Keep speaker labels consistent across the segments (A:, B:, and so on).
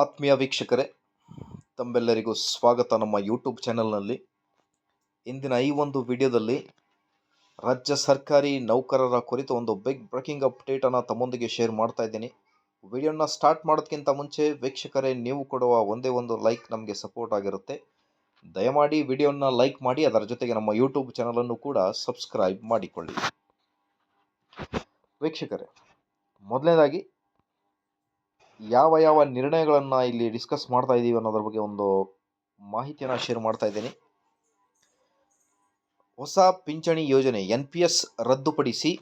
A: ಆತ್ಮೀಯ ವೀಕ್ಷಕರೇ, ತಮ್ಮೆಲ್ಲರಿಗೂ ಸ್ವಾಗತ ನಮ್ಮ ಯೂಟ್ಯೂಬ್ ಚಾನೆಲ್ನಲ್ಲಿ ಇಂದಿನ ಈ ಒಂದು ವಿಡಿಯೋದಲ್ಲಿ ರಾಜ್ಯ ಸರ್ಕಾರಿ ನೌಕರರ ಕುರಿತು ಒಂದು ಬಿಗ್ ಬ್ರೇಕಿಂಗ್ ಅಪ್ಡೇಟನ್ನು ತಮ್ಮೊಂದಿಗೆ ಶೇರ್ ಮಾಡ್ತಾ ಇದ್ದೀನಿ. ವಿಡಿಯೋನ ಸ್ಟಾರ್ಟ್ ಮಾಡೋದಕ್ಕಿಂತ ಮುಂಚೆ ವೀಕ್ಷಕರೇ, ನೀವು ಕೊಡುವ ಒಂದೇ ಒಂದು ಲೈಕ್ ನಮಗೆ ಸಪೋರ್ಟ್ ಆಗಿರುತ್ತೆ. ದಯಮಾಡಿ ವಿಡಿಯೋನ ಲೈಕ್ ಮಾಡಿ, ಅದರ ಜೊತೆಗೆ ನಮ್ಮ ಯೂಟ್ಯೂಬ್ ಚಾನಲನ್ನು ಕೂಡ ಸಬ್ಸ್ಕ್ರೈಬ್ ಮಾಡಿಕೊಳ್ಳಿ. ವೀಕ್ಷಕರೇ, ಮೊದಲನೇದಾಗಿ ಯಾವ ಯಾವ ನಿರ್ಣಯಗಳನ್ನು ಇಲ್ಲಿ ಡಿಸ್ಕಸ್ ಮಾಡ್ತಾ ಇದ್ದೀವಿ ಅನ್ನೋದ್ರ ಬಗ್ಗೆ ಒಂದು ಮಾಹಿತಿಯನ್ನು ಶೇರ್ ಮಾಡ್ತಾ ಇದ್ದೀನಿ. ಹೊಸ ಪಿಂಚಣಿ ಯೋಜನೆ ಎನ್ ಪಿ ಎಸ್ ರದ್ದುಪಡಿಸಿ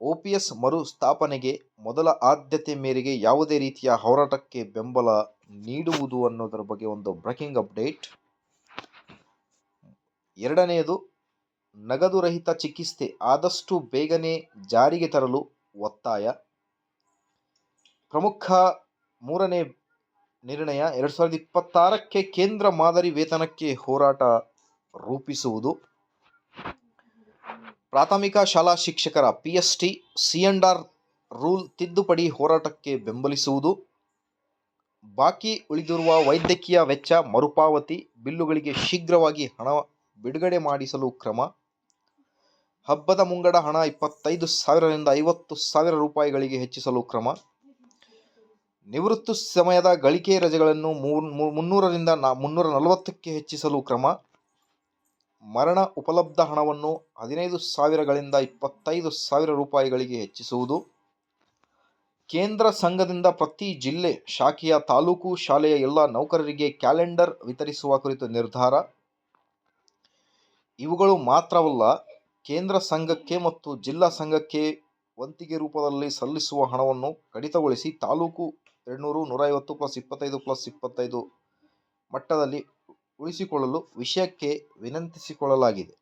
A: ಒ ಪಿ ಎಸ್ ಮರುಸ್ಥಾಪನೆಗೆ ಮೊದಲ ಆದ್ಯತೆ ಮೇರೆಗೆ ಯಾವುದೇ ರೀತಿಯ ಹೋರಾಟಕ್ಕೆ ಬೆಂಬಲ ನೀಡುವುದು ಅನ್ನೋದರ ಬಗ್ಗೆ ಒಂದು ಬ್ರೇಕಿಂಗ್ ಅಪ್ಡೇಟ್ ಎರಡನೆಯದು ನಗದು ರಹಿತ ಚಿಕಿತ್ಸೆ ಆದಷ್ಟು ಬೇಗನೆ ಜಾರಿಗೆ ತರಲು ಒತ್ತಾಯ. ಪ್ರಮುಖ ಮೂರನೇ ನಿರ್ಣಯ ಎರಡು ಸಾವಿರದ ಇಪ್ಪತ್ತಾರಕ್ಕೆ ಕೇಂದ್ರ ಮಾದರಿ ವೇತನಕ್ಕೆ ಹೋರಾಟ ರೂಪಿಸುವುದು. ಪ್ರಾಥಮಿಕ ಶಾಲಾ ಶಿಕ್ಷಕರ P S T C R rule ತಿದ್ದುಪಡಿ ಹೋರಾಟಕ್ಕೆ ಬೆಂಬಲಿಸುವುದು. ಬಾಕಿ ಉಳಿದಿರುವ ವೈದ್ಯಕೀಯ ವೆಚ್ಚ, ಮರುಪಾವತಿ, ಬಿಲ್ಲುಗಳಿಗೆ ಶೀಘ್ರವಾಗಿ ಹಣ ಬಿಡುಗಡೆ ಮಾಡಿಸಲು ಕ್ರಮ. ಹಬ್ಬದ ಮುಂಗಡ ಹಣ ಇಪ್ಪತ್ತೈದು ಸಾವಿರದಿಂದ ಐವತ್ತು ಸಾವಿರ ರೂಪಾಯಿಗಳಿಗೆ ಹೆಚ್ಚಿಸಲು ಕ್ರಮ. ನಿವೃತ್ತಿ ಸಮಯದ ಗಳಿಕೆ ರಜೆಗಳನ್ನು ಮುನ್ನೂರರಿಂದ ಮುನ್ನೂರ ನಲವತ್ತಕ್ಕೆ ಹೆಚ್ಚಿಸಲು ಕ್ರಮ. ಮರಣ ಉಪಲಬ್ಧ ಹಣವನ್ನು ಹದಿನೈದು ಸಾವಿರಗಳಿಂದ ಇಪ್ಪತ್ತೈದು ಸಾವಿರ ರೂಪಾಯಿಗಳಿಗೆ ಹೆಚ್ಚಿಸುವುದು. ಕೇಂದ್ರ ಸಂಘದಿಂದ ಪ್ರತಿ ಜಿಲ್ಲೆ, ಶಾಖೆಯ ತಾಲೂಕು ಶಾಲೆಯ ಎಲ್ಲ ನೌಕರರಿಗೆ ಕ್ಯಾಲೆಂಡರ್ ವಿತರಿಸುವ ಕುರಿತು ನಿರ್ಧಾರ. ಇವುಗಳು ಮಾತ್ರವಲ್ಲ, ಕೇಂದ್ರ ಸಂಘಕ್ಕೆ ಮತ್ತು ಜಿಲ್ಲಾ ಸಂಘಕ್ಕೆ ವಂತಿಗೆ ರೂಪದಲ್ಲಿ ಸಲ್ಲಿಸುವ ಹಣವನ್ನು ಕಡಿತಗೊಳಿಸಿ ತಾಲೂಕು ಎರಡುನೂರು, ನೂರೈವತ್ತು ಪ್ಲಸ್ ಇಪ್ಪತ್ತೈದು ಪ್ಲಸ್ ಇಪ್ಪತ್ತೈದು ಮಟ್ಟದಲ್ಲಿ ಉಳಿಸಿಕೊಳ್ಳಲು ವಿಷಯಕ್ಕೆ ವಿನಂತಿಸಿಕೊಳ್ಳಲಾಗಿದೆ.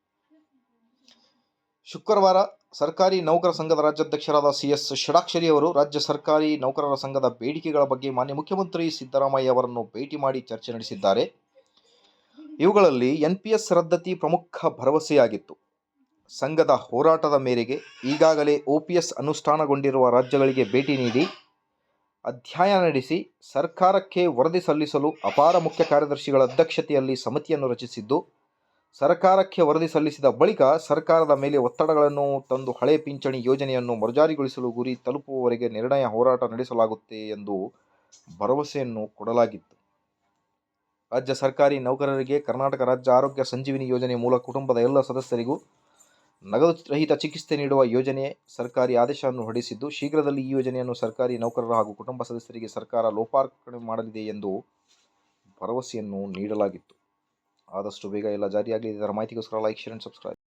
A: ಶುಕ್ರವಾರ ಸರ್ಕಾರಿ ನೌಕರ ಸಂಘದ ರಾಜ್ಯಾಧ್ಯಕ್ಷರಾದ ಸಿ ಎಸ್ ಷಡಾಕ್ಷರಿ ಅವರು ರಾಜ್ಯ ಸರ್ಕಾರಿ ನೌಕರರ ಸಂಘದ ಬೇಡಿಕೆಗಳ ಬಗ್ಗೆ ಮಾನ್ಯ ಮುಖ್ಯಮಂತ್ರಿ ಸಿದ್ದರಾಮಯ್ಯ ಅವರನ್ನು ಭೇಟಿ ಮಾಡಿ ಚರ್ಚೆ ನಡೆಸಿದ್ದಾರೆ. ಇವುಗಳಲ್ಲಿ ಎನ್ ಪಿ ಎಸ್ ರದ್ದತಿ ಪ್ರಮುಖ ಭರವಸೆಯಾಗಿತ್ತು. ಸಂಘದ ಹೋರಾಟದ ಮೇರೆಗೆ ಈಗಾಗಲೇ ಒ ಪಿ ಎಸ್ ಅನುಷ್ಠಾನಗೊಂಡಿರುವ ರಾಜ್ಯಗಳಿಗೆ ಭೇಟಿ ನೀಡಿ ಅಧ್ಯಯನ ನಡೆಸಿ ಸರ್ಕಾರಕ್ಕೆ ವರದಿ ಸಲ್ಲಿಸಲು ಅಪಾರ ಮುಖ್ಯ ಕಾರ್ಯದರ್ಶಿಗಳ ಅಧ್ಯಕ್ಷತೆಯಲ್ಲಿ ಸಮಿತಿಯನ್ನು ರಚಿಸಿದ್ದು, ಸರ್ಕಾರಕ್ಕೆ ವರದಿ ಸಲ್ಲಿಸಿದ ಬಳಿಕ ಸರ್ಕಾರದ ಮೇಲೆ ಒತ್ತಡಗಳನ್ನು ತಂದು ಹಳೆ ಪಿಂಚಣಿ ಯೋಜನೆಯನ್ನು ಮರುಜಾರಿಗೊಳಿಸಲು ಗುರಿ ತಲುಪುವವರೆಗೆ ನಿರ್ಣಯ ಹೋರಾಟ ನಡೆಸಲಾಗುತ್ತೆ ಎಂದು ಭರವಸೆಯನ್ನು ಕೊಡಲಾಗಿತ್ತು. ರಾಜ್ಯ ಸರ್ಕಾರಿ ನೌಕರರಿಗೆ ಕರ್ನಾಟಕ ರಾಜ್ಯ ಆರೋಗ್ಯ ಸಂಜೀವಿನಿ ಯೋಜನೆ ಮೂಲಕ ಕುಟುಂಬದ ಎಲ್ಲ ಸದಸ್ಯರಿಗೂ ನಗದು ರಹಿತ ಚಿಕಿತ್ಸೆ ನೀಡುವ ಯೋಜನೆ ಸರ್ಕಾರಿ ಆದೇಶವನ್ನು ಹೊರಡಿಸಿದ್ದು, ಶೀಘ್ರದಲ್ಲಿ ಈ ಯೋಜನೆಯನ್ನು ಸರ್ಕಾರಿ ನೌಕರರ ಹಾಗೂ ಕುಟುಂಬ ಸದಸ್ಯರಿಗೆ ಸರ್ಕಾರ ಲೋಪಾರ್ಪಣೆ ಮಾಡಲಿದೆ ಎಂದು ಭರವಸೆಯನ್ನು ನೀಡಲಾಗಿತ್ತು. ಆದಷ್ಟು ಬೇಗ ಎಲ್ಲ ಜಾರಿಯಾಗಲಿ. ಇದರ ಮಾಹಿತಿಗೋಸ್ಕರ ಲೈಕ್ ಶೇರ್ ಅಂಡ್ ಸಬ್ಸ್ಕ್ರೈಬ್